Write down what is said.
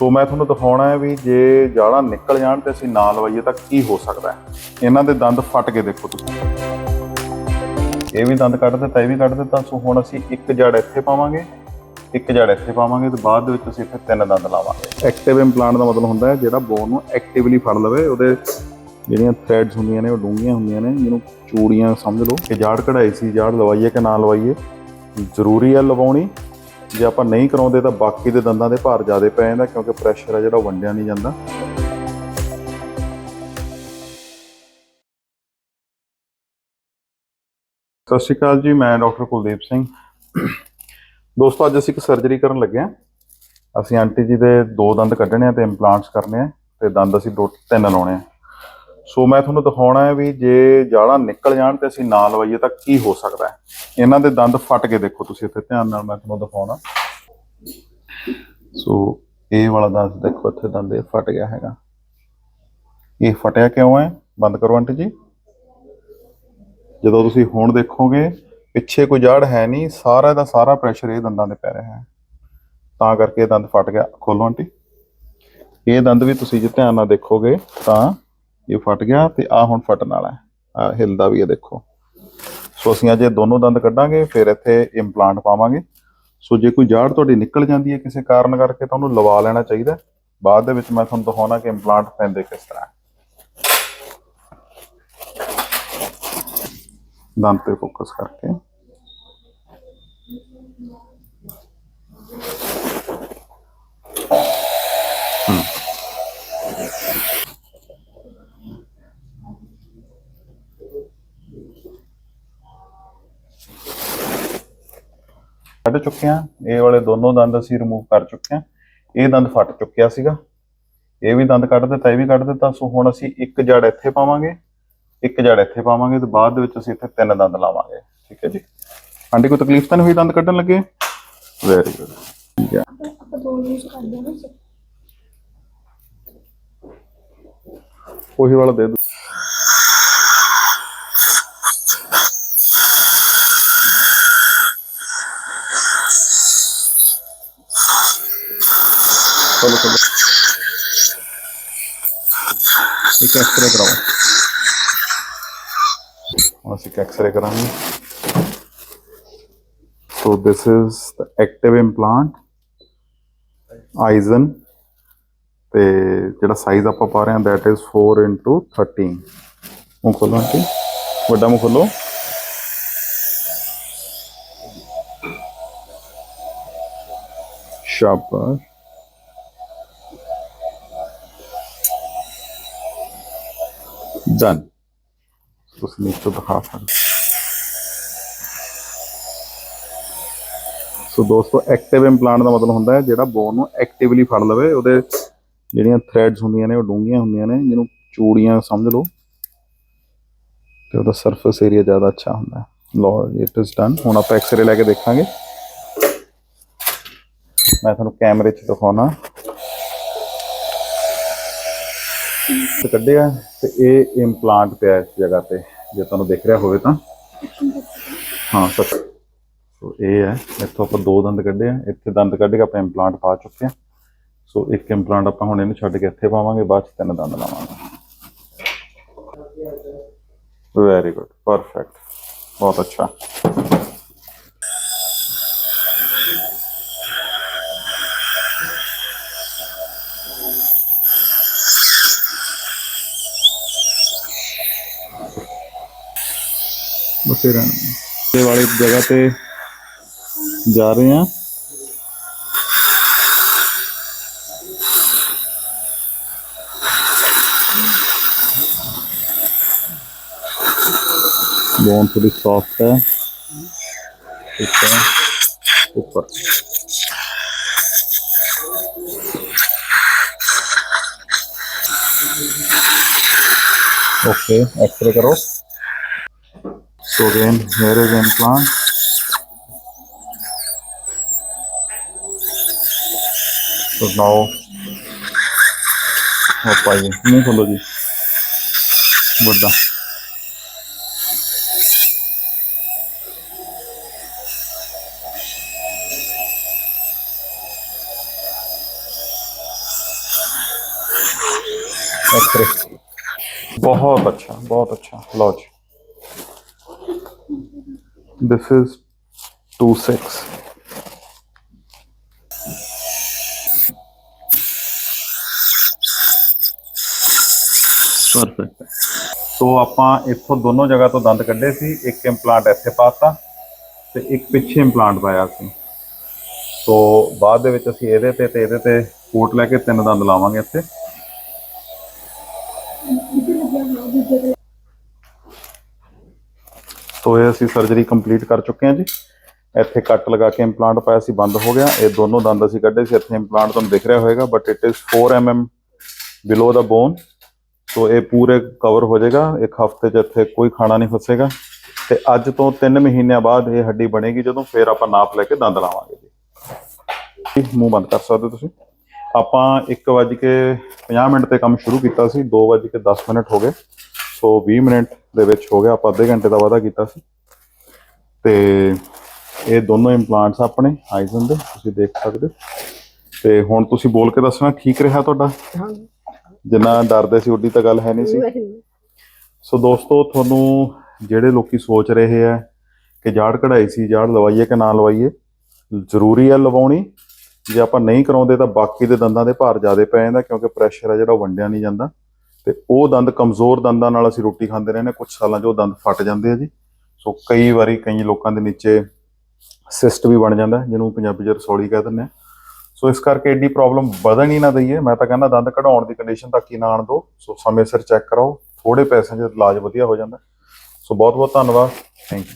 ਸੋ ਮੈਂ ਤੁਹਾਨੂੰ ਦਿਖਾਉਣਾ ਹੈ ਵੀ ਜੇ ਜਾੜਾ ਨਿਕਲ ਜਾਣ ਤੇ ਅਸੀਂ ਨਾ ਲਵਾਈਏ ਤਾਂ ਕੀ ਹੋ ਸਕਦਾ ਹੈ? ਇਹਨਾਂ ਦੇ ਦੰਦ ਫਟ ਕੇ ਦੇਖੋ ਤੁਸੀਂ। ਇਹ ਵੀ ਦੰਦ ਕੱਢ ਦਿੱਤਾ, ਇਹ ਵੀ ਕੱਢ ਦਿੱਤਾ। ਸੋ ਹੁਣ ਅਸੀਂ ਇੱਕ ਜੜ ਇੱਥੇ ਪਾਵਾਂਗੇ, ਇੱਕ ਜੜ ਇੱਥੇ ਪਾਵਾਂਗੇ ਤੇ ਬਾਅਦ ਦੇ ਵਿੱਚ ਅਸੀਂ ਇੱਥੇ ਤਿੰਨ ਦੰਦ ਲਾਵਾਂਗੇ। ਐਕਟਿਵ ਇੰਪਲਾਂਟ ਦਾ ਮਤਲਬ ਹੁੰਦਾ ਹੈ ਜਿਹੜਾ ਬੋਨ ਨੂੰ ਐਕਟਿਵਲੀ ਫੜ ਲਵੇ, ਉਹਦੇ ਜਿਹੜੀਆਂ ਥ੍ਰੈਡਸ ਹੁੰਦੀਆਂ ਨੇ, ਉਹ ਡੂੰਘੀਆਂ ਹੁੰਦੀਆਂ ਨੇ, ਜਿਹਨੂੰ ਚੂੜੀਆਂ ਸਮਝ ਲਓ। ਕਿ ਜਾੜ ਕਢਾਈ ਸੀ, ਜਾੜ ਲਵਾਈਏ ਕਿ ਨਾ ਲਵਾਈਏ? ਜ਼ਰੂਰੀ ਹੈ ਲਵਾਉਣੀ। ਜੇ ਆਪਾਂ ਨਹੀਂ ਕਰਾਉਂਦੇ ਤਾਂ ਬਾਕੀ ਦੇ ਦੰਦਾਂ ਦੇ ਭਾਰ ਜ਼ਿਆਦਾ ਪੈ ਜਾਂਦਾ ਕਿਉਂਕਿ ਪ੍ਰੈਸ਼ਰ ਹੈ ਜਿਹੜਾ ਉਹ ਵੰਡਿਆ ਨਹੀਂ ਜਾਂਦਾ। ਸਤਿ ਸ਼੍ਰੀ ਅਕਾਲ ਜੀ, ਮੈਂ ਡਾਕਟਰ ਕੁਲਦੀਪ ਸਿੰਘ। ਦੋਸਤੋ, ਅੱਜ ਅਸੀਂ ਇੱਕ ਸਰਜਰੀ ਕਰਨ ਲੱਗੇ ਹਾਂ। ਅਸੀਂ ਆਂਟੀ ਜੀ ਦੇ ਦੋ ਦੰਦ ਕੱਢਣੇ ਆ ਤੇ ਇੰਪਲਾਂਟਸ ਕਰਨੇ ਆ ਤੇ ਦੰਦ ਅਸੀਂ ਦੋ ਤਿੰਨ ਲਾਉਣੇ ਆ। ਸੋ ਮੈਂ ਤੁਹਾਨੂੰ ਦਿਖਾਉਣਾ ਹੈ ਵੀ ਜੇ ਜਾੜਾਂ ਨਿਕਲ ਜਾਣ ਤੇ ਅਸੀਂ ਨਾ ਲਵਾਈਏ ਤਾਂ ਕੀ ਹੋ ਸਕਦਾ ਹੈ? ਇਹਨਾਂ ਦੇ ਦੰਦ ਫਟ ਕੇ ਦੇਖੋ ਤੁਸੀਂ ਇੱਥੇ, ਧਿਆਨ ਨਾਲ ਮੈਂ ਤੁਹਾਨੂੰ ਦਿਖਾਉਣਾ। ਸੋ ਇਹ ਵਾਲਾ ਦੰਦ ਦੇਖੋ, ਇੱਥੇ ਦੰਦ ਇਹ ਫਟ ਗਿਆ ਹੈਗਾ। ਇਹ ਫਟਿਆ ਕਿਉਂ ਹੈ? ਬੰਦ ਕਰੋ ਆਂਟੀ ਜੀ। ਜਦੋਂ ਤੁਸੀਂ ਹੁਣ ਦੇਖੋਗੇ, ਪਿੱਛੇ ਕੋਈ ਜੜ ਹੈ ਨਹੀਂ, ਸਾਰਾ ਦਾ ਸਾਰਾ ਪ੍ਰੈਸ਼ਰ ਇਹ ਦੰਦਾਂ ਦੇ ਪੈ ਰਿਹਾ ਹੈ। ਤਾਂ ਕਰਕੇ ਇਹ ਦੰਦ ਫਟ ਗਿਆ। ਖੋਲੋ ਆਂਟੀ। ਇਹ ਦੰਦ ਵੀ ਤੁਸੀਂ ਜੇ ਧਿਆਨ ਨਾਲ ਦੇਖੋਗੇ ਤਾਂ ਇਹ ਫਟ ਗਿਆ ਤੇ ਆ ਹੁਣ ਫਟਣ ਵਾਲਾ ਹੈ। ਆ ਹਿਲਦਾ ਵੀ ਹੈ ਦੇਖੋ। ਸੋ ਅਸੀਂ ਅੱਜ ਦੋਨੋਂ ਦੰਦ ਕੱਢਾਂਗੇ, ਫਿਰ ਇੱਥੇ ਇੰਪਲਾਂਟ ਪਾਵਾਂਗੇ। ਸੋ ਜੇ ਕੋਈ ਜਾੜ ਤੁਹਾਡੀ ਨਿਕਲ ਜਾਂਦੀ ਹੈ ਕਿਸੇ ਕਾਰਨ ਕਰਕੇ ਤਾਂ ਉਹਨੂੰ ਲਵਾ ਲੈਣਾ ਚਾਹੀਦਾ ਬਾਅਦ ਦੇ ਵਿੱਚ ਮੈਂ ਤੁਹਾਨੂੰ ਦਿਖਾਉਣਾ ਕਿ ਇੰਪਲਾਂਟ ਪੈਂਦੇ ਕਿਸ ਤਰ੍ਹਾਂ ਦੰਦ ਤੇ ਫੋਕਸ ਕਰਕੇ। ਕੱਢ ਚੁੱਕੇ ਹਾਂ। ਇਹ ਵਾਲੇ ਦੋਨੋਂ ਦੰਦ ਅਸੀਂ ਰਿਮੂਵ ਕਰ ਚੁੱਕੇ ਹਾਂ। ਇਹ ਦੰਦ ਫਟ ਚੁੱਕਿਆ ਸੀਗਾ। ਇਹ ਵੀ ਦੰਦ ਕੱਢ ਦਿੱਤਾ, ਇਹ ਵੀ ਕੱਢ ਦਿੱਤਾ। ਸੋ ਹੁਣ ਅਸੀਂ ਇੱਕ ਜੜ ਇੱਥੇ ਪਾਵਾਂਗੇ, ਇੱਕ ਜੜ ਇੱਥੇ ਪਾਵਾਂਗੇ ਤੇ ਬਾਅਦ ਦੇ ਵਿੱਚ ਅਸੀਂ ਇੱਥੇ ਤਿੰਨ ਦੰਦ ਲਾਵਾਂਗੇ। ਠੀਕ ਹੈ ਜੀ? ਆਂਟੀ ਕੋਈ ਤਕਲੀਫ ਤਾਂ ਨਹੀਂ ਹੋਈ ਦੰਦ ਕੱਢਣ ਲੱਗੇ? ਵੈਰੀ ਗੁੱਡ ਠੀਕ ਹੈ। ਉਹੀ ਵਾਲਾ ਦੇ ਦੋ ਚਲੋ ਚਲੋ ਇੱਕ ਐਕਸਰੇ ਕਰਾਓ ਹੁਣ ਅਸੀਂ ਇੱਕ ਐਕਸਰੇ ਕਰਾਂਗੇ so this is the active implant ਤੇ ਜਿਹੜਾ ਸਾਈਜ਼ ਆਪਾਂ ਪਾ ਰਹੇ ਹਾਂ that is 4 into 13 ਮੂੰਹ ਖੋਲੋ ਆਂਟੀ ਵੱਡਾ ਮੂੰਹ ਖੋਲੋ ਸ਼ਾਬਾਸ਼ ਡਨ ਤੁਸੀਂ ਨੀਚੇ ਦਿਖਾ ਸਕਦੇ ਸੋ ਦੋਸਤੋ ਐਕਟਿਵ ਇੰਪਲਾਂਟ ਦਾ ਮਤਲਬ ਹੁੰਦਾ ਹੈ ਜਿਹੜਾ ਬੋਨ ਨੂੰ ਐਕਟਿਵਲੀ ਫੜ ਲਵੇ, ਉਹਦੇ ਜਿਹੜੀਆਂ ਥ੍ਰੈਡਸ ਹੁੰਦੀਆਂ ਨੇ, ਉਹ ਡੂੰਘੀਆਂ ਹੁੰਦੀਆਂ ਨੇ, ਜਿਹਨੂੰ ਚੂੜੀਆਂ ਸਮਝ ਲਓ, ਤੇ ਉਹਦਾ ਸਰਫੇਸ ਏਰੀਆ ਜ਼ਿਆਦਾ ਅੱਛਾ ਹੁੰਦਾ ਹੈ। ਲੋ ਇਟ ਇਜ਼ ਡਨ ਹੁਣ ਆਪਾਂ ਐਕਸ-ਰੇ ਲੈ ਕੇ ਦੇਖਾਂਗੇ। ਮੈਂ ਤੁਹਾਨੂੰ ਕੈਮਰੇ 'ਚ ਦਿਖਾਉਣਾ। ਕੱਢਿਆ। ਤੇ ਇਹ ਇੰਪਲਾਂਟ ਪਿਆ ਇਸ ਜਗ੍ਹਾ ਤੇ, ਜੇ ਤੁਹਾਨੂੰ ਦਿਖ ਰਿਹਾ ਹੋਵੇ ਤਾਂ। ਹਾਂ ਸੱਚ ਸੋ ਇਹ ਹੈ, ਇੱਥੋਂ ਆਪਾਂ ਦੋ ਦੰਦ ਕੱਢੇ ਆ। ਇੱਥੇ ਦੰਦ ਕੱਢ ਕੇ ਆਪਾਂ ਇੰਪਲਾਂਟ ਪਾ ਚੁੱਕੇ ਆ। ਸੋ ਇੱਕ ਇੰਪਲਾਂਟ ਆਪਾਂ ਹੁਣ ਇਹਨੂੰ ਛੱਡ ਕੇ ਇੱਥੇ ਪਾਵਾਂਗੇ, ਬਾਅਦ ਚ ਤਿੰਨ ਦੰਦ ਲਾਵਾਂਗੇ। ਵੈਰੀ ਗੁੱਡ ਪਰਫੈਕਟ ਬਹੁਤ ਅੱਛਾ। ਬਸ ਇਹ ਰਹਿਣ। ਇਹ ਵਾਲੀ ਜਗ੍ਹਾ ਤੇ ਜਾ ਰਹੇ ਹਾਂ। ਬੋਨ ਥੋੜੀ ਸੌਫਟ ਹੈ। ਠੀਕ ਹੈ। ਉੱਪਰ। ਓਕੇ ਐਕਸਰੇ ਕਰੋ। So again, here is implant. So now, ਆਪਾਂ ਜੀ ਮੂੰਹ ਖੋਲੋ ਜੀ ਵੱਡਾ ਐਕਸਰੇ ਬਹੁਤ ਅੱਛਾ ਬਹੁਤ ਅੱਛਾ ਲਓ ਜੀ this is 26 ਪਰਫੈਕਟ ਸੋ ਆਪਾਂ ਇੱਥੋਂ ਦੋਨੋਂ ਜਗ੍ਹਾ ਤੋਂ ਦੰਦ ਕੱਢੇ ਸੀ। ਇੱਕ ਇੰਪਲਾਂਟ ਇੱਥੇ ਪਾਤਾ ਤੇ ਇੱਕ ਪਿੱਛੇ ਇੰਪਲਾਂਟ ਪਾਇਆ ਸੀ। ਸੋ ਬਾਅਦ ਦੇ ਵਿੱਚ ਅਸੀਂ ਇਹਦੇ ਤੇ ਤੇ ਇਹਦੇ ਤੇ ਕੋਟ ਲੈ ਕੇ ਤਿੰਨ ਦੰਦ ਲਾਵਾਂਗੇ ਇੱਥੇ। ਸੋ ਇਹ ਅਸੀਂ ਸਰਜਰੀ ਕੰਪਲੀਟ ਕਰ ਚੁੱਕੇ ਹਾਂ ਜੀ। ਇੱਥੇ ਕੱਟ ਲਗਾ ਕੇ ਇੰਪਲਾਂਟ ਪਾਇਆ ਸੀ, ਬੰਦ ਹੋ ਗਿਆ। ਇਹ ਦੋਨੋਂ ਦੰਦ ਅਸੀਂ ਕੱਢੇ ਸੀ। ਇੱਥੇ ਇੰਪਲਾਂਟ ਤੁਹਾਨੂੰ ਦਿਖ ਰਿਹਾ ਹੋਏਗਾ but it is 4 mm below the bone so ਇਹ ਪੂਰੇ ਕਵਰ ਹੋ ਜਾਏਗਾ। ਇੱਕ ਹਫ਼ਤੇ 'ਚ ਇੱਥੇ ਕੋਈ ਖਾਣਾ ਨਹੀਂ ਫਸੇਗਾ। ਤੇ ਅੱਜ ਤੋਂ 3 ਮਹੀਨਿਆਂ ਬਾਅਦ ਇਹ ਹੱਡੀ ਬਣੇਗੀ ਜਦੋਂ ਫਿਰ ਆਪਾਂ ਨਾਪ ਲੈ ਕੇ ਦੰਦ ਲਾਵਾਂਗੇ ਜੀ। ਮੂੰਹ ਬੰਦ ਕਰ ਸਕਦੇ ਹੋ ਤੁਸੀਂ? ਆਪਾਂ 1:50 ਮਿੰਟ ਤੇ ਕੰਮ ਸ਼ੁਰੂ ਕੀਤਾ ਸੀ। 2:10 ਮਿੰਟ ਹੋ ਗਏ। ਸੋ 20 ਮਿੰਟ ਦੇ ਵਿੱਚ ਹੋ ਗਿਆ ਆਪਾਂ ਅੱਧੇ ਘੰਟੇ ਦਾ ਵਾਅਦਾ ਕੀਤਾ ਸੀ। ਤੇ ਇਹ ਦੋਨੋਂ ਇੰਪਲਾਂਟਸ ਆਪਣੇ ਆਈਜ਼ਨ ਦੇ ਤੁਸੀਂ ਦੇਖ ਸਕਦੇ ਹੋ। ਤੇ ਹੁਣ ਤੁਸੀਂ ਬੋਲ ਕੇ ਦੱਸਣਾ ਠੀਕ ਰਿਹਾ ਤੁਹਾਡਾ? ਹਾਂ ਜਿੰਨਾ ਡਰਦੇ ਸੀ ਉੱਡੀ ਤਾਂ ਗੱਲ ਹੈ ਨਹੀਂ ਸੀ। ਸੋ ਦੋਸਤੋ ਤੁਹਾਨੂੰ ਜਿਹੜੇ ਲੋਕੀ ਸੋਚ ਰਹੇ ਆ ਕਿ ਜਾੜ ਕਢਾਈ ਸੀ ਜਾੜ ਲਵਾਈਏ ਕਿ ਨਾ ਲਵਾਈਏ ਜ਼ਰੂਰੀ ਹੈ ਲਵਾਉਣੀ। ਜੇ ਆਪਾਂ ਨਹੀਂ ਕਰਾਉਂਦੇ ਤਾਂ ਬਾਕੀ ਦੇ ਦੰਦਾਂ ਦੇ ਭਾਰ ਜ਼ਿਆਦਾ ਪੈ ਜਾਂਦਾ ਕਿਉਂਕਿ ਪ੍ਰੈਸ਼ਰ ਹੈ ਜਿਹੜਾ ਉਹ ਵੰਡਿਆ ਨਹੀਂ ਜਾਂਦਾ। ਤੇ ਉਹ ਦੰਦ ਕਮਜ਼ੋਰ ਦੰਦਾਂ ਨਾਲ ਅਸੀਂ ਰੋਟੀ ਖਾਂਦੇ ਰਹਿੰਦੇ ਨੇ ਕੁਝ ਸਾਲਾਂ 'ਚ ਉਹ ਦੰਦ ਫਟ ਜਾਂਦੇ ਆ ਜੀ। ਸੋ ਕਈ ਵਾਰੀ ਕਈ ਲੋਕਾਂ ਦੇ ਨੀਚੇ ਸਿਸਟ ਵੀ ਬਣ ਜਾਂਦਾ, ਜਿਹਨੂੰ ਪੰਜਾਬੀ 'ਚ ਰਸੌਲੀ ਕਹਿ ਦਿੰਦੇ ਆ ਸੋ ਇਸ ਕਰਕੇ ਐਡੀ ਪ੍ਰੋਬਲਮ ਵਧਣ ਹੀ ਨਾ ਦਈਏ। ਮੈਂ ਤਾਂ ਕਹਿੰਦਾ ਦੰਦ ਕਢਾਉਣ ਦੀ ਕੰਡੀਸ਼ਨ ਤੱਕ ਹੀ ਨਾ ਆਣ ਦਿਓ ਸੋ ਸਮੇਂ ਸਿਰ ਚੈੱਕ ਕਰਾਓ। ਥੋੜੇ ਪੈਸਿਆਂ 'ਚ ਇਲਾਜ ਵਧੀਆ ਹੋ ਜਾਂਦਾ। ਸੋ ਬਹੁਤ ਬਹੁਤ ਧੰਨਵਾਦ। Thank you